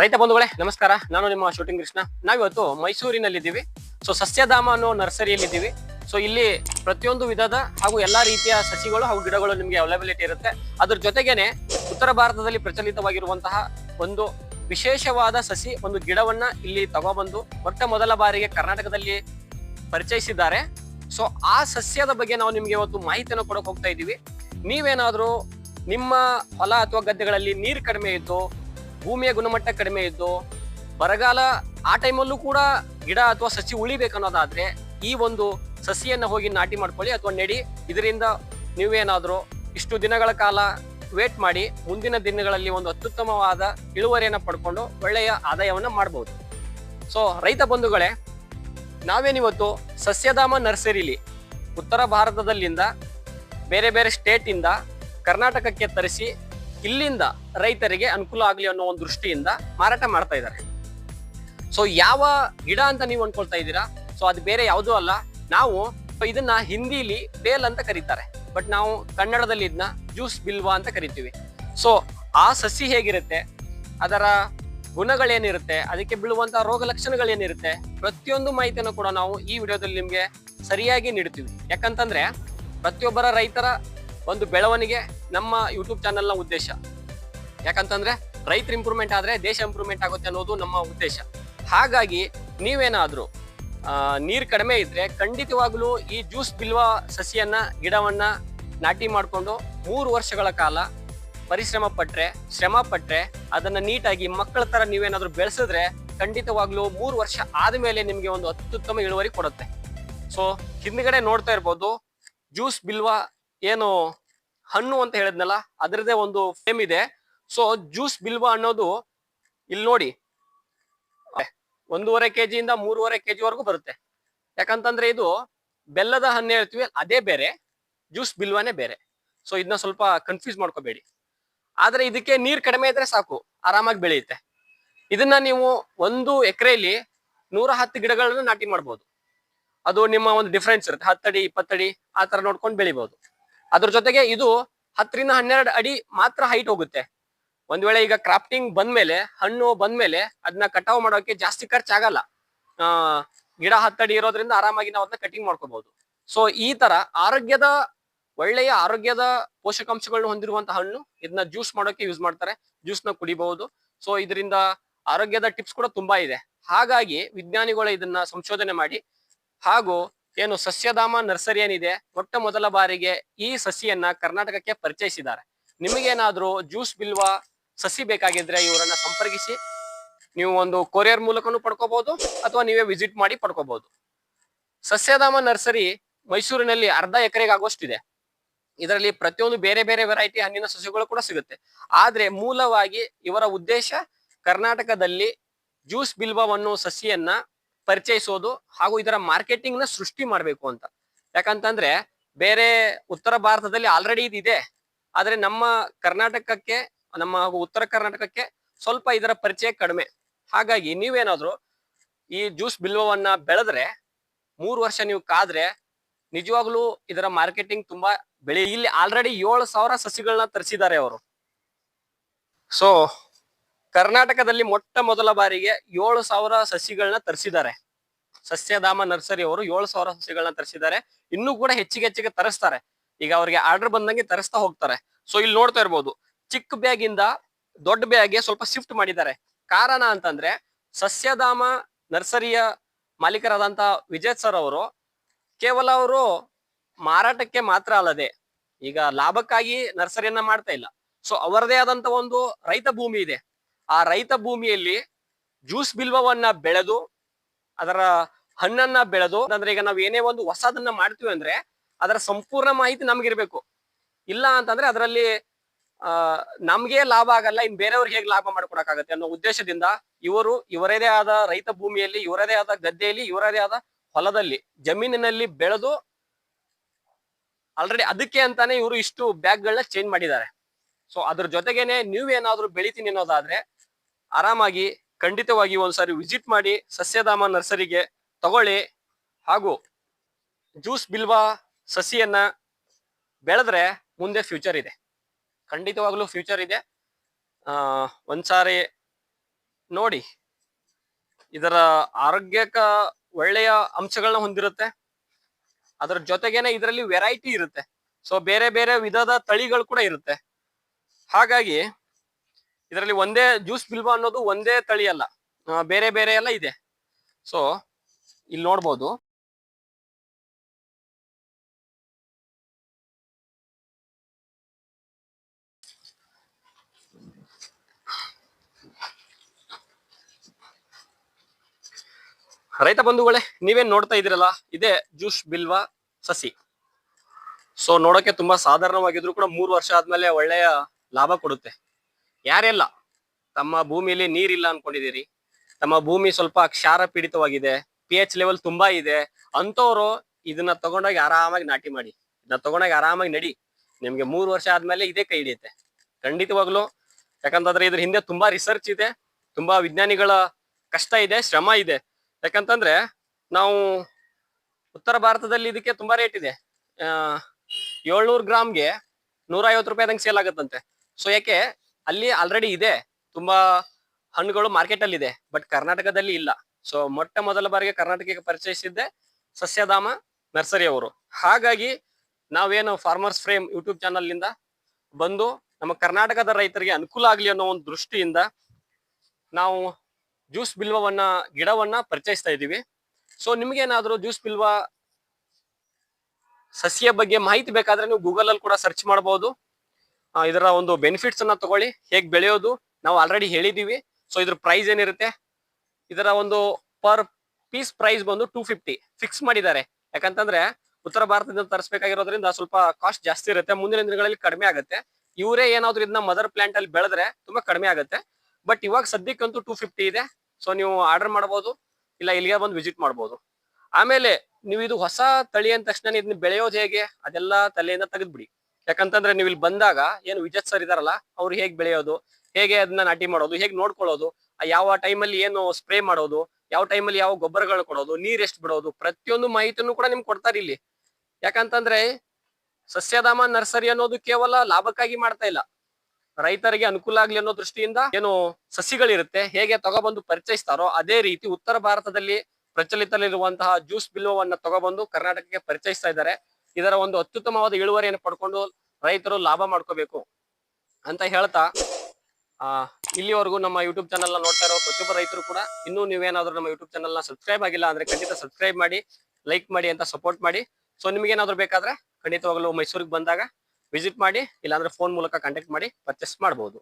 ರೈತ ಬಂಧುಗಳೇ, ನಮಸ್ಕಾರ. ನಾನು ನಿಮ್ಮ ಶೂಟಿಂಗ್ ಕೃಷ್ಣ. ನಾವಿವತ್ತು ಮೈಸೂರಿನಲ್ಲಿದ್ದೀವಿ. ಸೊ ಸಸ್ಯಧಾಮ ಅನ್ನೋ ನರ್ಸರಿಯಲ್ಲಿದ್ದೀವಿ. ಸೊ ಇಲ್ಲಿ ಪ್ರತಿಯೊಂದು ವಿಧದ ಹಾಗೂ ಎಲ್ಲಾ ರೀತಿಯ ಸಸಿಗಳು ಹಾಗೂ ಗಿಡಗಳು ನಿಮಗೆ ಅವೈಲಬಿಲಿಟಿ ಇರುತ್ತೆ. ಅದ್ರ ಜೊತೆಗೇನೆ ಉತ್ತರ ಭಾರತದಲ್ಲಿ ಪ್ರಚಲಿತವಾಗಿರುವಂತಹ ಒಂದು ವಿಶೇಷವಾದ ಸಸಿ, ಒಂದು ಗಿಡವನ್ನ ಇಲ್ಲಿ ತಗೊಬಂದು ಮೊಟ್ಟ ಮೊದಲ ಬಾರಿಗೆ ಕರ್ನಾಟಕದಲ್ಲಿ ಪರಿಚಯಿಸಿದ್ದಾರೆ. ಸೊ ಆ ಸಸ್ಯದ ಬಗ್ಗೆ ನಾವು ನಿಮ್ಗೆ ಇವತ್ತು ಮಾಹಿತಿಯನ್ನು ಕೊಡಕ್ ಹೋಗ್ತಾ ಇದ್ದೀವಿ. ನೀವೇನಾದ್ರೂ ನಿಮ್ಮ ಹೊಲ ಅಥವಾ ಗದ್ದೆಗಳಲ್ಲಿ ನೀರು ಕಡಿಮೆ ಇದ್ದು ಭೂಮಿಯ ಗುಣಮಟ್ಟ ಕಡಿಮೆ ಇದ್ದು ಬರಗಾಲ ಆ ಟೈಮಲ್ಲೂ ಕೂಡ ಗಿಡ ಅಥವಾ ಸಸಿ ಉಳಿಬೇಕನ್ನೋದಾದ್ರೆ ಈ ಒಂದು ಸಸಿಯನ್ನ ಹೋಗಿ ನಾಟಿ ಮಾಡ್ಕೊಳ್ಳಿ ಅಥವಾ ನೆಡಿ. ಇದರಿಂದ ನೀವೇನಾದರೂ ಇಷ್ಟು ದಿನಗಳ ಕಾಲ ವೇಟ್ ಮಾಡಿ ಮುಂದಿನ ದಿನಗಳಲ್ಲಿ ಒಂದು ಅತ್ಯುತ್ತಮವಾದ ಇಳುವರಿಯನ್ನು ಪಡ್ಕೊಂಡು ಒಳ್ಳೆಯ ಆದಾಯವನ್ನು ಮಾಡಬಹುದು ಸೊ ರೈತ ಬಂಧುಗಳೇ ನಾವೇನಿವತ್ತು ಸಸ್ಯಧಾಮ ನರ್ಸರಿಲಿ ಉತ್ತರ ಭಾರತದಲ್ಲಿಂದ ಬೇರೆ ಬೇರೆ ಸ್ಟೇಟಿಂದ ಕರ್ನಾಟಕಕ್ಕೆ ತರಿಸಿ ಇಲ್ಲಿಂದ ರೈತರಿಗೆ ಅನುಕೂಲ ಆಗಲಿ ಅನ್ನೋ ಒಂದು ದೃಷ್ಟಿಯಿಂದ ಮಾರಾಟ ಮಾಡ್ತಾ ಇದ್ದಾರೆ. ಸೊ ಯಾವ ಗಿಡ ಅಂತ ನೀವು ಅನ್ಕೊಳ್ತಾ ಇದ್ದೀರಾ? ಸೊ ಅದು ಬೇರೆ ಯಾವುದೂ ಅಲ್ಲ. ನಾವು ಇದನ್ನ ಹಿಂದಿಲಿ ಬೇಲ್ ಅಂತ ಕರೀತಾರೆ. ಬಟ್ ನಾವು ಕನ್ನಡದಲ್ಲಿ ಇದನ್ನ ಜ್ಯೂಸ್ ಬಿಲ್ವಾ ಅಂತ ಕರಿತೀವಿ. ಸೊ ಆ ಸಸಿ ಹೇಗಿರುತ್ತೆ? ಅದರ ಗುಣಗಳೇನಿರುತ್ತೆ? ಅದಕ್ಕೆ ಬೀಳುವಂತಹ ರೋಗ ಲಕ್ಷಣಗಳೇನಿರುತ್ತೆ? ಪ್ರತಿಯೊಂದು ಮಾಹಿತಿಯನ್ನು ಕೂಡ ನಾವು ಈ ವಿಡಿಯೋದಲ್ಲಿ ನಿಮ್ಗೆ ಸರಿಯಾಗಿ ನೀಡುತ್ತೀವಿ ಯಾಕಂತಂದ್ರೆ, ಪ್ರತಿಯೊಬ್ಬರ ರೈತರ ಒಂದು ಬೆಳವಣಿಗೆ ನಮ್ಮ ಯೂಟ್ಯೂಬ್ ಚಾನೆಲ್ನ ಉದ್ದೇಶ. ಯಾಕಂತಂದ್ರೆ ರೈತರ ಇಂಪ್ರೂವ್ಮೆಂಟ್ ಆದರೆ ದೇಶ ಇಂಪ್ರೂವ್ಮೆಂಟ್ ಆಗುತ್ತೆ ಅನ್ನೋದು ನಮ್ಮ ಉದ್ದೇಶ. ಹಾಗಾಗಿ ನೀವೇನಾದರೂ ನೀರು ಕಡಿಮೆ ಇದ್ರೆ ಖಂಡಿತವಾಗ್ಲೂ ಈ ಜ್ಯೂಸ್ ಬಿಲ್ವ ಸಸಿಯನ್ನ, ಗಿಡವನ್ನ ನಾಟಿ ಮಾಡಿಕೊಂಡು ಮೂರು ವರ್ಷಗಳ ಕಾಲ ಪರಿಶ್ರಮ ಪಟ್ಟರೆ ಶ್ರಮ ಪಟ್ಟರೆ ಅದನ್ನ ನೀಟಾಗಿ ಮಕ್ಕಳ ಥರ ನೀವೇನಾದರೂ ಬೆಳೆಸಿದ್ರೆ ಖಂಡಿತವಾಗ್ಲೂ ಮೂರು ವರ್ಷ ಆದ್ಮೇಲೆ ನಿಮಗೆ ಒಂದು ಅತ್ಯುತ್ತಮ ಇಳುವರಿ ಕೊಡುತ್ತೆ. ಸೊ ಹಿಂದ್ಗಡೆ ನೋಡ್ತಾ ಇರ್ಬೋದು ಜ್ಯೂಸ್ ಬಿಲ್ವಾ ಏನು ಹಣ್ಣು ಅಂತ ಹೇಳಿದ್ನಲ್ಲ ಅದರದೇ ಒಂದು ಫೇಮ್ ಇದೆ. ಸೊ ಜ್ಯೂಸ್ ಬಿಲ್ವಾ ಅನ್ನೋದು ಇಲ್ಲಿ ನೋಡಿ. ಒಂದೂವರೆ ಕೆಜಿಯಿಂದ ಮೂರುವರೆ ಕೆಜಿ ವರೆಗೂ ಬರುತ್ತೆ. ಯಾಕಂತಂದ್ರೆ ಇದು ಬೆಲ್ಲದ ಹಣ್ಣು ಹೇಳ್ತೀವಿ, ಅದೇ ಬೇರೆ ಜ್ಯೂಸ್ ಬಿಲ್ವಾನೇ ಬೇರೆ. ಸೊ ಇದನ್ನ ಸ್ವಲ್ಪ ಕನ್ಫ್ಯೂಸ್ ಮಾಡ್ಕೋಬೇಡಿ. ಆದ್ರೆ ಇದಕ್ಕೆ ನೀರ್ ಕಡಿಮೆ ಇದ್ರೆ ಸಾಕು, ಆರಾಮಾಗಿ ಬೆಳೆಯುತ್ತೆ. ಇದನ್ನ ನೀವು ಒಂದು ಎಕರೆಯಲ್ಲಿ ನೂರ ಹತ್ತು ಗಿಡಗಳನ್ನ ನಾಟಿ ಮಾಡ್ಬೋದು. ಅದು ನಿಮ್ಮ ಒಂದು ಡಿಫ್ರೆನ್ಸ್ ಇರುತ್ತೆ, ಹತ್ತಡಿ, ಇಪ್ಪತ್ತಡಿ, ಆ ತರ ನೋಡ್ಕೊಂಡು ಬೆಳಿಬಹುದು ಅದ್ರ ಜೊತೆಗೆ ಇದು ಹತ್ತರಿಂದ ಹನ್ನೆರಡು ಅಡಿ ಮಾತ್ರ ಹೈಟ್ ಹೋಗುತ್ತೆ. ಒಂದ್ ವೇಳೆ ಈಗ ಕ್ರಾಫ್ಟಿಂಗ್ ಬಂದ್ಮೇಲೆ, ಹಣ್ಣು ಬಂದ್ಮೇಲೆ ಅದನ್ನ ಕಟಾವ್ ಮಾಡೋಕೆ ಜಾಸ್ತಿ ಖರ್ಚಾಗಲ್ಲ. ಆ, ಗಿಡ ಹತ್ತಡಿ ಇರೋದ್ರಿಂದ ಆರಾಮಾಗಿ ನಾವು ಅದನ್ನ ಕಟಿಂಗ್ ಮಾಡ್ಕೋಬಹುದು ಸೊ ಈ ತರ ಆರೋಗ್ಯದ, ಒಳ್ಳೆಯ ಆರೋಗ್ಯದ ಪೋಷಕಾಂಶಗಳನ್ನ ಹೊಂದಿರುವಂತಹ ಹಣ್ಣು ಇದನ್ನ ಜ್ಯೂಸ್ ಮಾಡೋಕೆ ಯೂಸ್ ಮಾಡ್ತಾರೆ ಜ್ಯೂಸ್ನ ಕುಡಿಬಹುದು. ಸೊ ಇದರಿಂದ ಆರೋಗ್ಯದ ಟಿಪ್ಸ್ ಕೂಡ ತುಂಬಾ ಇದೆ. ಹಾಗಾಗಿ ವಿಜ್ಞಾನಿಗಳು ಇದನ್ನ ಸಂಶೋಧನೆ ಮಾಡಿ, ಹಾಗೂ ಏನು ಸಸ್ಯಧಾಮ ನರ್ಸರಿ ಏನಿದೆ, ಮೊಟ್ಟ ಮೊದಲ ಬಾರಿಗೆ ಈ ಸಸಿಯನ್ನ ಕರ್ನಾಟಕಕ್ಕೆ ಪರಿಚಯಿಸಿದ್ದಾರೆ. ನಿಮಗೇನಾದ್ರೂ ಜ್ಯೂಸ್ ಬಿಲ್ವಾ ಸಸಿ ಬೇಕಾಗಿದ್ರೆ ಇವರನ್ನ ಸಂಪರ್ಕಿಸಿ. ನೀವು ಒಂದು ಕೊರಿಯರ್ ಮೂಲಕನೂ ಪಡ್ಕೋಬಹುದು ಅಥವಾ ನೀವೇ ವಿಸಿಟ್ ಮಾಡಿ ಪಡ್ಕೋಬಹುದು ಸಸ್ಯಧಾಮ ನರ್ಸರಿ ಮೈಸೂರಿನಲ್ಲಿ ಅರ್ಧ ಎಕರೆಗೆ ಆಗೋಷ್ಟಿದೆ ಇದರಲ್ಲಿ ಪ್ರತಿಯೊಂದು ಬೇರೆ ಬೇರೆ ವೆರೈಟಿ ಹಣ್ಣಿನ ಸಸಿಗಳು ಕೂಡ ಸಿಗುತ್ತೆ. ಆದ್ರೆ ಮೂಲವಾಗಿ ಇವರ ಉದ್ದೇಶ ಕರ್ನಾಟಕದಲ್ಲಿ ಜ್ಯೂಸ್ ಬಿಲ್ವವನ್ನು ಸಸಿಯನ್ನ ಪರಿಚಯಿಸೋದು ಹಾಗೂ ಇದರ ಮಾರ್ಕೆಟಿಂಗ್ನ ಸೃಷ್ಟಿ ಮಾಡಬೇಕು ಅಂತ. ಯಾಕಂತಂದ್ರೆ ಬೇರೆ ಉತ್ತರ ಭಾರತದಲ್ಲಿ ಆಲ್ರೆಡಿ ಇದಿದೆ ಆದ್ರೆ ನಮ್ಮ ಕರ್ನಾಟಕಕ್ಕೆ, ನಮ್ಮ ಉತ್ತರ ಕರ್ನಾಟಕಕ್ಕೆ ಸ್ವಲ್ಪ ಇದರ ಪರಿಚಯ ಕಡಿಮೆ. ಹಾಗಾಗಿ ನೀವೇನಾದ್ರೂ ಈ ಜ್ಯೂಸ್ ಬಿಲ್ವವನ್ನ ಬೆಳೆದ್ರೆ, ಮೂರು ವರ್ಷ ನೀವು ಕಾದ್ರೆ ನಿಜವಾಗ್ಲೂ ಇದರ ಮಾರ್ಕೆಟಿಂಗ್ ತುಂಬಾ ಬೆಳೆ, ಇಲ್ಲಿ ಆಲ್ರೆಡಿ ಏಳು ಸಾವಿರ ಸಸಿಗಳನ್ನ ತರಿಸಿದ್ದಾರೆ ಅವರು. ಸೊ ಕರ್ನಾಟಕದಲ್ಲಿ ಮೊಟ್ಟ ಮೊದಲ ಬಾರಿಗೆ ಏಳು ಸಾವಿರ ಸಸಿಗಳನ್ನ ತರಿಸಿದ್ದಾರೆ. ಸಸ್ಯಧಾಮ ನರ್ಸರಿ ಅವರು ಏಳು ಸಾವಿರ ಸಸಿಗಳನ್ನ ತರಿಸಿದ್ದಾರೆ. ಇನ್ನೂ ಕೂಡ ಹೆಚ್ಚಿಗೆ ಹೆಚ್ಚಿಗೆ ತರಿಸ್ತಾರೆ. ಈಗ ಅವ್ರಿಗೆ ಆರ್ಡರ್ ಬಂದಂಗೆ ತರಿಸ್ತಾ ಹೋಗ್ತಾರೆ. ಸೊ ಇಲ್ಲಿ ನೋಡ್ತಾ ಇರ್ಬೋದು, ಚಿಕ್ಕ ಬ್ಯಾಗ್ ಇಂದ ದೊಡ್ಡ ಬ್ಯಾಗ್ಗೆ ಸ್ವಲ್ಪ ಶಿಫ್ಟ್ ಮಾಡಿದ್ದಾರೆ. ಕಾರಣ ಅಂತಂದ್ರೆ, ಸಸ್ಯಧಾಮ ನರ್ಸರಿಯ ಮಾಲೀಕರಾದಂತ ವಿಜಯ್ ಸರ್ ಅವರು ಕೇವಲ ಅವರು ಮಾರಾಟಕ್ಕೆ ಮಾತ್ರ ಅಲ್ಲದೆ, ಈಗ ಲಾಭಕ್ಕಾಗಿ ನರ್ಸರಿಯನ್ನ ಮಾಡ್ತಾ ಇಲ್ಲ. ಸೊ ಅವರದೇ ಆದಂತ ಒಂದು ರೈತ ಭೂಮಿ ಇದೆ. ಆ ರೈತ ಭೂಮಿಯಲ್ಲಿ ಜ್ಯೂಸ್ ಬಿಲ್ವವನ್ನ ಬೆಳೆದು, ಅದರ ಹಣ್ಣನ್ನ ಬೆಳೆದು, ಅಂದ್ರೆ ಈಗ ನಾವು ಏನೇ ಒಂದು ಹೊಸದನ್ನ ಮಾಡ್ತೀವಿ ಅಂದ್ರೆ ಅದರ ಸಂಪೂರ್ಣ ಮಾಹಿತಿ ನಮ್ಗಿರ್ಬೇಕು. ಇಲ್ಲ ಅಂತಂದ್ರೆ ಅದರಲ್ಲಿ, ಆ, ನಮ್ಗೆ ಲಾಭ ಆಗಲ್ಲ, ಇನ್ ಬೇರೆಯವ್ರಿಗೆ ಹೇಗೆ ಲಾಭ ಮಾಡ್ಕೊಡಕ್ಕಾಗತ್ತೆ ಅನ್ನೋ ಉದ್ದೇಶದಿಂದ ಇವರು, ಇವರದೇ ಆದ ರೈತ ಭೂಮಿಯಲ್ಲಿ, ಇವರದೇ ಆದ ಗದ್ದೆಯಲ್ಲಿ, ಇವರದೇ ಆದ ಹೊಲದಲ್ಲಿ, ಜಮೀನಿನಲ್ಲಿ ಬೆಳೆದು ಆಲ್ರೆಡಿ ಅದಕ್ಕೆ ಅಂತಾನೆ ಇವರು ಇಷ್ಟು ಬ್ಯಾಗ್ಗಳನ್ನ ಚೇಂಜ್ ಮಾಡಿದ್ದಾರೆ. ಸೊ ಅದ್ರ ಜೊತೆಗೇನೆ ನೀವೇನಾದ್ರೂ ಬೆಳಿತೀನಿ ಅನ್ನೋದಾದ್ರೆ ಆರಾಮಾಗಿ ಖಂಡಿತವಾಗಿ ಒಂದ್ಸಾರಿ ವಿಸಿಟ್ ಮಾಡಿ ಸಸ್ಯಧಾಮ ನರ್ಸರಿಗೆ ತಗೊಳ್ಳಿ. ಹಾಗೂ ಜ್ಯೂಸ್ ಬಿಲ್ವಾ ಸಸಿಯನ್ನ ಬೆಳೆದ್ರೆ ಮುಂದೆ ಫ್ಯೂಚರ್ ಇದೆ. ಖಂಡಿತವಾಗ್ಲೂ ಫ್ಯೂಚರ್ ಇದೆ. ಒಂದ್ಸಾರಿ ನೋಡಿ. ಇದರ ಆರೋಗ್ಯಕ ಒಳ್ಳೆಯ ಅಂಶಗಳನ್ನ ಹೊಂದಿರುತ್ತೆ. ಅದರ ಜೊತೆಗೇನೆ ಇದರಲ್ಲಿ ವೆರೈಟಿ ಇರುತ್ತೆ. ಸೊ ಬೇರೆ ಬೇರೆ ವಿಧದ ತಳಿಗಳು ಕೂಡ ಇರುತ್ತೆ. ಹಾಗಾಗಿ ಇದರಲ್ಲಿ ಒಂದೇ ಜ್ಯೂಸ್ ಬಿಲ್ವ ಅನ್ನೋದು ಒಂದೇ ತಳಿ ಅಲ್ಲ ಬೇರೆ ಬೇರೆ ಎಲ್ಲ ಇದೆ. ಸೊ ಇಲ್ಲಿ ನೋಡ್ಬೋದು. ರೈತ ಬಂಧುಗಳೇ, ನೀವೇನ್ ನೋಡ್ತಾ ಇದ್ರಲ್ಲ ಇದೇ ಜ್ಯೂಸ್ ಬಿಲ್ವ ಸಸಿ. ಸೊ ನೋಡೋಕೆ ತುಂಬಾ ಸಾಧಾರಣವಾಗಿದ್ರು ಕೂಡ ಮೂರು ವರ್ಷ ಆದ್ಮೇಲೆ ಒಳ್ಳೆಯ ಲಾಭ ಕೊಡುತ್ತೆ. ಯಾರೆಲ್ಲ ತಮ್ಮ ಭೂಮಿಯಲ್ಲಿ ನೀರಿಲ್ಲ ಅನ್ಕೊಂಡಿದ್ದೀರಿ, ತಮ್ಮ ಭೂಮಿ ಸ್ವಲ್ಪ ಕ್ಷಾರ ಪೀಡಿತವಾಗಿದೆ ಪಿ ಎಚ್ ಲೆವೆಲ್ ತುಂಬಾ ಇದೆ ಅಂತವ್ರು ಇದನ್ನ ತಗೊಂಡೋಗಿ ಆರಾಮಾಗಿ ನಾಟಿ ಮಾಡಿ, ಇದನ್ನ ತಗೊಂಡೋಗಿ ಆರಾಮಾಗಿ ನಡಿ. ನಿಮ್ಗೆ ಮೂರು ವರ್ಷ ಆದ್ಮೇಲೆ ಇದೇ ಕೈ ಹಿಡಿಯುತ್ತೆ. ಖಂಡಿತವಾಗ್ಲು, ಯಾಕಂತಂದ್ರೆ ಇದ್ರ ಹಿಂದೆ ತುಂಬಾ ರಿಸರ್ಚ್ ಇದೆ, ತುಂಬಾ ವಿಜ್ಞಾನಿಗಳ ಕಷ್ಟ ಇದೆ, ಶ್ರಮ ಇದೆ. ಯಾಕಂತಂದ್ರೆ ನಾವು ಉತ್ತರ ಭಾರತದಲ್ಲಿ ಇದಕ್ಕೆ ತುಂಬಾ ರೇಟ್ ಇದೆ. ಏಳ್ನೂರು ಗ್ರಾಮ್ಗೆ ನೂರ ಐವತ್ತು ರೂಪಾಯಿ ಸೇಲ್ ಆಗುತ್ತಂತೆ. ಸೊ ಯಾಕೆ ಅಲ್ಲಿ ಆಲ್ರೆಡಿ ಇದೆ. ತುಂಬಾ ಹಣ್ಣುಗಳು ಮಾರ್ಕೆಟ್ ಅಲ್ಲಿ ಇದೆ ಬಟ್ ಕರ್ನಾಟಕದಲ್ಲಿ ಇಲ್ಲ. ಸೊ ಮೊಟ್ಟ ಮೊದಲ ಬಾರಿಗೆ ಕರ್ನಾಟಕಕ್ಕೆ ಪರಿಚಯಿಸಿದ್ದೆ ಸಸ್ಯಧಾಮ ನರ್ಸರಿ ಅವರು. ಹಾಗಾಗಿ ನಾವೇನು ಫಾರ್ಮರ್ಸ್ ಫ್ರೇಮ್ ಯೂಟ್ಯೂಬ್ ಚಾನಲ್ನಿಂದ ಬಂದು ನಮ್ಮ ಕರ್ನಾಟಕದ ರೈತರಿಗೆ ಅನುಕೂಲ ಆಗಲಿ ಅನ್ನೋ ಒಂದು ದೃಷ್ಟಿಯಿಂದ ನಾವು ಜ್ಯೂಸ್ ಬಿಲ್ವವನ್ನ, ಗಿಡವನ್ನ ಪರಿಚಯಿಸ್ತಾ ಇದ್ದೀವಿ. ಸೊ ನಿಮ್ಗೇನಾದ್ರೂ ಜ್ಯೂಸ್ ಬಿಲ್ವ ಸಸ್ಯ ಬಗ್ಗೆ ಮಾಹಿತಿ ಬೇಕಾದ್ರೆ ನೀವು ಗೂಗಲ್ ಅಲ್ಲಿ ಕೂಡ ಸರ್ಚ್ ಮಾಡಬಹುದು ಇದರ ಒಂದು ಬೆನಿಫಿಟ್ಸ್ ಅನ್ನ ತಗೊಳ್ಳಿ. ಹೇಗೆ ಬೆಳೆಯೋದು? ನಾವು ಆಲ್ರೆಡಿ ಹೇಳಿದೀವಿ. ಸೊ ಇದ್ರ ಪ್ರೈಸ್ ಏನಿರುತ್ತೆ? ಇದರ ಒಂದು ಪರ್ ಪೀಸ್ ಪ್ರೈಸ್ ಬಂದು ಟೂ ಫಿಫ್ಟಿ ಫಿಕ್ಸ್ ಮಾಡಿದ್ದಾರೆ. ಯಾಕಂತಂದ್ರೆ, ಉತ್ತರ ಭಾರತದಿಂದ ತರಿಸಬೇಕಾಗಿರೋದ್ರಿಂದ ಸ್ವಲ್ಪ ಕಾಸ್ಟ್ ಜಾಸ್ತಿ ಇರುತ್ತೆ. ಮುಂದಿನ ದಿನಗಳಲ್ಲಿ ಕಡಿಮೆ ಆಗುತ್ತೆ. ಇವರೇ ಏನಾದ್ರು ಇದನ್ನ ಮದರ್ ಪ್ಲಾಂಟ್ ಅಲ್ಲಿ ಬೆಳೆದ್ರೆ ತುಂಬಾ ಕಡಿಮೆ ಆಗುತ್ತೆ. ಬಟ್ ಇವಾಗ ಸದ್ಯಕ್ಕಂತೂ ಟೂ ಫಿಫ್ಟಿ ಇದೆ. ಸೊ ನೀವು ಆರ್ಡರ್ ಮಾಡಬಹುದು ಇಲ್ಲ ಇಲ್ಲಿಗೆ ಬಂದು ವಿಸಿಟ್ ಮಾಡಬಹುದು ಆಮೇಲೆ, ನೀವು ಇದು ಹೊಸ ತಳಿ ಅಂದ ತಕ್ಷಣ ಇದನ್ನ ಬೆಳೆಯೋದು ಹೇಗೆ? ಅದೆಲ್ಲ ತಲೆಯಿಂದ ತೆಗೆದ್ಬಿಡಿ. ಯಾಕಂತಂದ್ರೆ ನೀವು ಇಲ್ಲಿ ಬಂದಾಗ ಏನು ವಿಜಯ್ ಸರ್ ಇದಾರಲ್ಲ, ಅವ್ರು ಹೇಗ್ ಬೆಳೆಯೋದು, ಹೇಗೆ ಅದನ್ನ ನಾಟಿ ಮಾಡೋದು, ಹೇಗೆ ನೋಡ್ಕೊಳ್ಳೋದು ಯಾವ ಟೈಮಲ್ಲಿ ಏನು ಸ್ಪ್ರೇ ಮಾಡೋದು, ಯಾವ ಟೈಮಲ್ಲಿ ಯಾವ ಗೊಬ್ಬರಗಳು ಕೊಡೋದು, ನೀರ್ ಎಷ್ಟು ಬಿಡೋದು, ಪ್ರತಿಯೊಂದು ಮಾಹಿತಿನೂ ಕೂಡ ನಿಮ್ಗೆ ಕೊಡ್ತಾರೆ ಇಲ್ಲಿ. ಯಾಕಂತಂದ್ರೆ ಸಸ್ಯಧಾಮ, ನರ್ಸರಿ ಅನ್ನೋದು ಕೇವಲ ಲಾಭಕ್ಕಾಗಿ ಮಾಡ್ತಾ ಇಲ್ಲ. ರೈತರಿಗೆ ಅನುಕೂಲ ಆಗ್ಲಿ ಅನ್ನೋ ದೃಷ್ಟಿಯಿಂದ ಏನು ಸಸಿಗಳಿರುತ್ತೆ, ಹೇಗೆ ತಗೊಬಂದು ಪರಿಚಯಿಸ್ತಾರೋ ಅದೇ ರೀತಿ ಉತ್ತರ ಭಾರತದಲ್ಲಿ ಪ್ರಚಲಿತದಲ್ಲಿರುವಂತಹ ಜ್ಯೂಸ್ ಬಿಲ್ವವನ್ನ ತಗೊಬಂದು ಕರ್ನಾಟಕಕ್ಕೆ ಪರಿಚಯಿಸ್ತಾ ಇದ್ದಾರೆ. ಇದರ ಒಂದು ಅತ್ಯುತ್ತಮವಾದ ಇಳುವರಿಯನ್ನು ಪಡ್ಕೊಂಡು ರೈತರು ಲಾಭ ಮಾಡ್ಕೋಬೇಕು ಅಂತ ಹೇಳ್ತಾ, ಆ, ಇಲ್ಲಿವರೆಗೂ ನಮ್ಮ ಯೂಟ್ಯೂಬ್ ಚಾನಲ್ ನೋಡ್ತಾ ಇರೋ ಪ್ರತಿಯೊಬ್ಬ ರೈತರು ಕೂಡ ಇನ್ನೂ ನೀವೇನಾದ್ರೂ ನಮ್ಮ ಯೂಟ್ಯೂಬ್ ಚಾನಲ್ನ ಸಬ್ಸ್ಕ್ರೈಬ್ ಆಗಿಲ್ಲ ಅಂದ್ರೆ ಖಂಡಿತ ಸಬ್ಸ್ಕ್ರೈಬ್ ಮಾಡಿ ಲೈಕ್ ಮಾಡಿ ಅಂತ ಸಪೋರ್ಟ್ ಮಾಡಿ. ಸೊ ನಿಮ್ಗೆ ಏನಾದ್ರು ಬೇಕಾದ್ರೆ ಖಂಡಿತವಾಗ್ಲೂ ಮೈಸೂರಿಗೆ ಬಂದಾಗ ವಿಸಿಟ್ ಮಾಡಿ, ಇಲ್ಲಾಂದ್ರೆ ಫೋನ್ ಮೂಲಕ ಕಾಂಟ್ಯಾಕ್ಟ್ ಮಾಡಿ ಪರ್ಚೇಸ್ ಮಾಡಬಹುದು